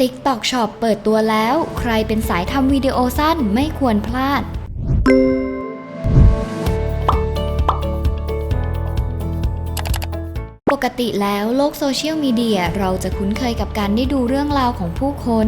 TikTok Shop เปิดตัวแล้ว ใครเป็นสายทำวิดีโอสั้นไม่ควรพลาด ปกติแล้วโลกโซเชียลมีเดียเราจะคุ้นเคยกับการได้ดูเรื่องราวของผู้คน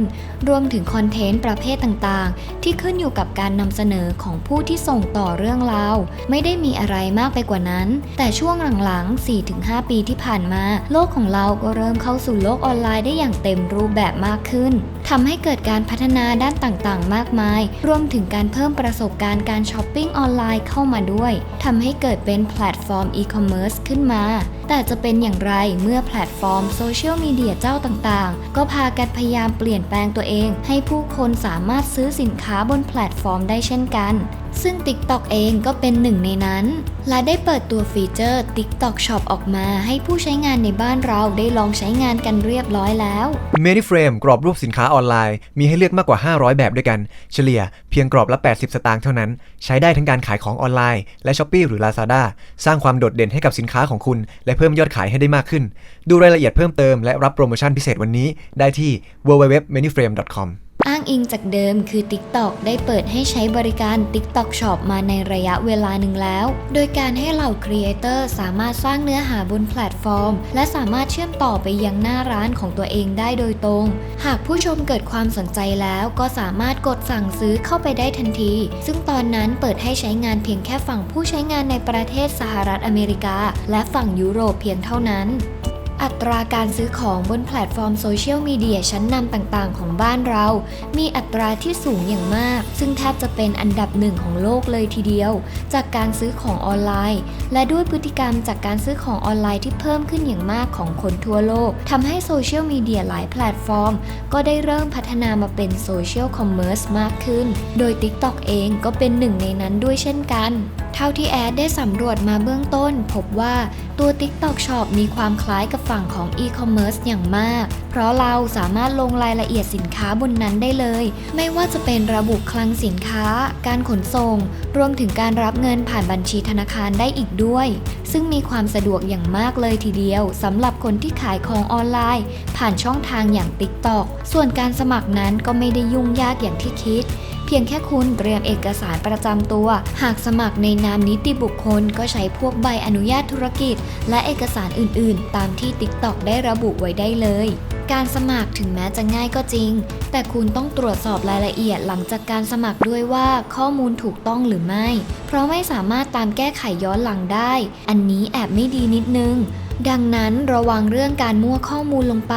รวมถึงคอนเทนต์ประเภทต่างๆ ที่ขึ้นอยู่กับการนำเสนอของผู้ที่ส่งต่อเรื่องราว ไม่ได้มีอะไรมากไปกว่านั้น แต่ช่วงหลังๆ 4-5 ปีที่ผ่านมา โลกของเราก็เริ่มเข้าสู่โลกออนไลน์ได้อย่างเต็มรูปแบบมากขึ้น ทำให้เกิดการพัฒนาด้านต่างๆ มากมาย รวมถึงการเพิ่มประสบการณ์การช้อปปิ้งออนไลน์เข้ามาด้วยทำให้เกิดเป็นแพลตฟอร์มอีคอมเมิร์ซขึ้นมา แต่จะเป็นอย่างไรเมื่อแพลตฟอร์มโซเชียลมีเดียเจ้าต่างๆ ก็พากันพยายามเปลี่ยนแปลงตัวเอง ให้ผู้คนสามารถซื้อสินค้าบนแพลตฟอร์มได้เช่นกันซึ่ง TikTok เองก็เป็นหนึ่งในนั้น และได้เปิดตัวฟีเจอร์ TikTok Shop ออกมาให้ผู้ใช้งานในบ้านเราได้ลองใช้งานกันเรียบร้อยแล้ว m a n y f r a m e กรอบรูปสินค้าออนไลน์ มีให้เลือกมากกว่า 500 แบบด้วยกัน เฉลี่ยเพียงกรอบละ 80 สตางค์เท่านั้น ใช้ได้ทั้งการขายของออนไลน์ และ s h อ p e e หรือ Lazada สร้างความโดดเด่นให้กับสินค้าของคุณ และเพิ่มยอดขายให้ได้มากขึ้น ดูรายละเอียดเพิ่มเติมและรับโปรโมชั่นพิเศษวันนี้ได้ที่ www.manyframe.com อ้างอิงจากเดิมคือ TikTok ได้เปิดให้ใช้บริการ TikTok Shop มาในระยะเวลาหนึ่งแล้ว โดยการให้เหล่าครีเอเตอร์สามารถสร้างเนื้อหาบนแพลตฟอร์ม และสามารถเชื่อมต่อไปยังหน้าร้านของตัวเองได้โดยตรง หากผู้ชมเกิดความสนใจแล้วก็สามารถกดสั่งซื้อเข้าไปได้ทันที ซึ่งตอนนั้นเปิดให้ใช้งานเพียงแค่ฝั่งผู้ใช้งานในประเทศสหรัฐอเมริกา และฝั่งยุโรปเพียงเท่านั้น อัตราการซื้อของบนแพลตฟอร์มโซเชียลมีเดียชั้นนำต่างๆ ของบ้านเรา มีอัตราที่สูงอย่างมาก ซึ่งแทบจะเป็นอันดับหนึ่งของโลกเลยทีเดียว จากการซื้อของออนไลน์ และด้วยพฤติกรรมจากการซื้อของออนไลน์ที่เพิ่มขึ้นอย่างมากของคนทั่วโลกทำให้โซเชียลมีเดียหลายแพลตฟอร์ม ก็ได้เริ่มพัฒนามาเป็นโซเชียลคอมเมอร์สมากขึ้น โดย TikTok เองก็เป็นหนึ่งในนั้นด้วยเช่นกัน เท่าที่แอดได้สำรวจมาเบื้องต้น พบว่าตัว TikTok Shop มีความคล้ายกับฝั่งของ e-commerce อย่างมาก เพราะเราสามารถลงรายละเอียดสินค้าบนนั้นได้เลย ไม่ว่าจะเป็นระบุคลังสินค้า การขนส่ง รวมถึงการรับเงินผ่านบัญชีธนาคารได้อีกด้วย ซึ่งมีความสะดวกอย่างมากเลยทีเดียวสำหรับคนที่ขายของออนไลน์ ผ่านช่องทางอย่าง TikTok ส่วนการสมัครนั้นก็ไม่ได้ยุ่งยากอย่างที่คิด เพียงแค่คุณเตรียมเอกสารประจำตัว หากสมัครในนามนิติบุคคลก็ใช้พวกใบอนุญาตธุรกิจ และเอกสารอื่นๆ ตามที่ TikTok ได้ระบุไว้ได้เลยการสมัครถึงแม้จะง่ายก็จริง แต่คุณต้องตรวจสอบรายละเอียดหลังจากการสมัครด้วยว่าข้อมูลถูกต้องหรือไม่ เพราะไม่สามารถตามแก้ไขย้อนหลังได้ อันนี้แอบไม่ดีนิดนึง ดังนั้นระวังเรื่องการมั่วข้อมูลลงไป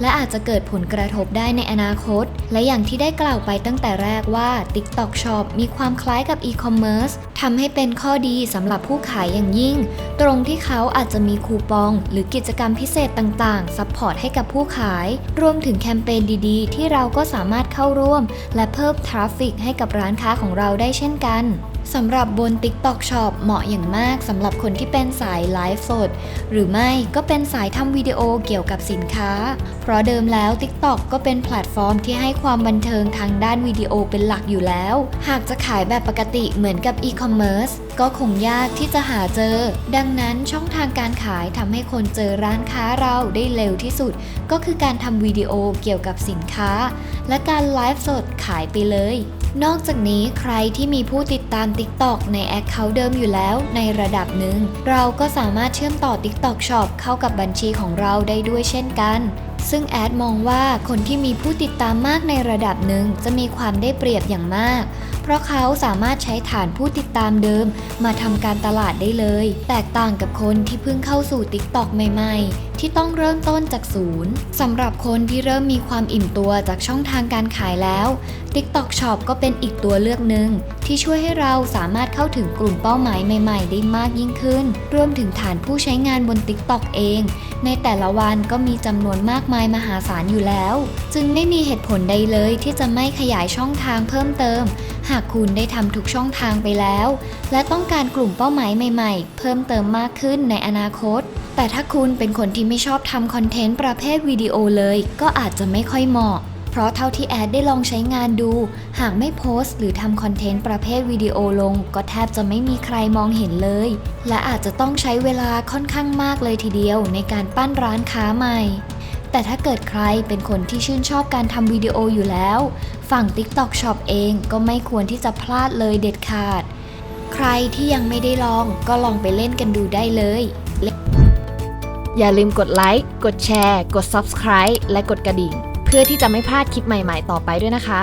และอาจจะเกิดผลกระทบได้ในอนาคต และอย่างที่ได้กล่าวไปตั้งแต่แรกว่า TikTok Shop มีความคล้ายกับ e-commerce ทำให้เป็นข้อดีสำหรับผู้ขายอย่างยิ่ง ตรงที่เขาอาจจะมีคูปอง หรือกิจกรรมพิเศษต่างๆ ซัพพอร์ตให้กับผู้ขาย รวมถึงแคมเปญดีๆ ที่เราก็สามารถเข้าร่วม และเพิ่มทราฟฟิกให้กับร้านค้าของเราได้เช่นกัน สำหรับบน TikTok Shop เหมาะอย่างมากสำหรับคนที่เป็นสายไลฟ์สด หรือไม่ก็เป็นสายทำวิดีโอเกี่ยวกับสินค้า เพราะเดิมแล้ว TikTok ก็เป็นแพลตฟอร์มที่ให้ความบันเทิงทางด้านวิดีโอเป็นหลักอยู่แล้ว หากจะขายแบบปกติเหมือนกับ e-commerce ก็คงยากที่จะหาเจอ ดังนั้นช่องทางการขายทำให้คนเจอร้านค้าเราได้เร็วที่สุด ก็คือการทำวิดีโอเกี่ยวกับสินค้า และการไลฟ์สดขายไปเลย นอกจากนี้ใครที่มีผู้ติดตาม TikTok ในแอคเขาเดิมอยู่แล้วในระดับหนึ่ง เราก็สามารถเชื่อมต่อ TikTok Shop เข้ากับบัญชีของเราได้ด้วยเช่นกัน ซึ่งแอดมองว่าคนที่มีผู้ติดตามมากในระดับหนึ่งจะมีความได้เปรียบอย่างมาก เพราะเขาสามารถใช้ฐานผู้ติดตามเดิม มาทำการตลาดได้เลย แตกต่างกับคนที่เพิ่งเข้าสู่ TikTok ใหม่ ๆ ที่ต้องเริ่มต้นจากศูนย์สำหรับคนที่เริ่มมีความอิ่มตัวจากช่องทางการขายแล้ว TikTok Shop ก็เป็นอีกตัวเลือกหนึ่งที่ช่วยให้เราสามารถเข้าถึงกลุ่มเป้าหมายใหม่ ๆ ได้มากยิ่งขึ้น รวมถึงฐานผู้ใช้งานบน TikTok เอง ในแต่ละวันก็มีจำนวนมากมายมหาศาลอยู่แล้ว จึงไม่มีเหตุผลใดเลยที่จะไม่ขยายช่องทางเพิ่มเติม หากคุณได้ทำทุกช่องทางไปแล้ว และต้องการกลุ่มเป้าหมายใหม่ๆ เพิ่มเติมมากขึ้นในอนาคต แต่ถ้าคุณเป็นคนที่ไม่ชอบทำคอนเทนต์ประเภทวิดีโอเลย ก็อาจจะไม่ค่อยเหมาะ เพราะเท่าที่แอดได้ลองใช้งานดู หากไม่โพสต์ หรือทำคอนเทนต์ประเภทวิดีโอลง ก็แทบจะไม่มีใครมองเห็นเลย และอาจจะต้องใช้เวลาค่อนข้างมากเลยทีเดียว ในการปั้นร้านค้าใหม่แต่ถ้าเกิดใครเป็นคนที่ชื่นชอบการทำวิดีโออยู่แล้ว ฝั่ง TikTok Shop เองก็ไม่ควรที่จะพลาดเลยเด็ดขาด ใครที่ยังไม่ได้ลองก็ลองไปเล่นกันดูได้เลย อย่าลืมกดไลค์ กดแชร์ กด Subscribe และกดกระดิ่ง เพื่อที่จะไม่พลาดคลิปใหม่ๆ ต่อไปด้วยนะคะ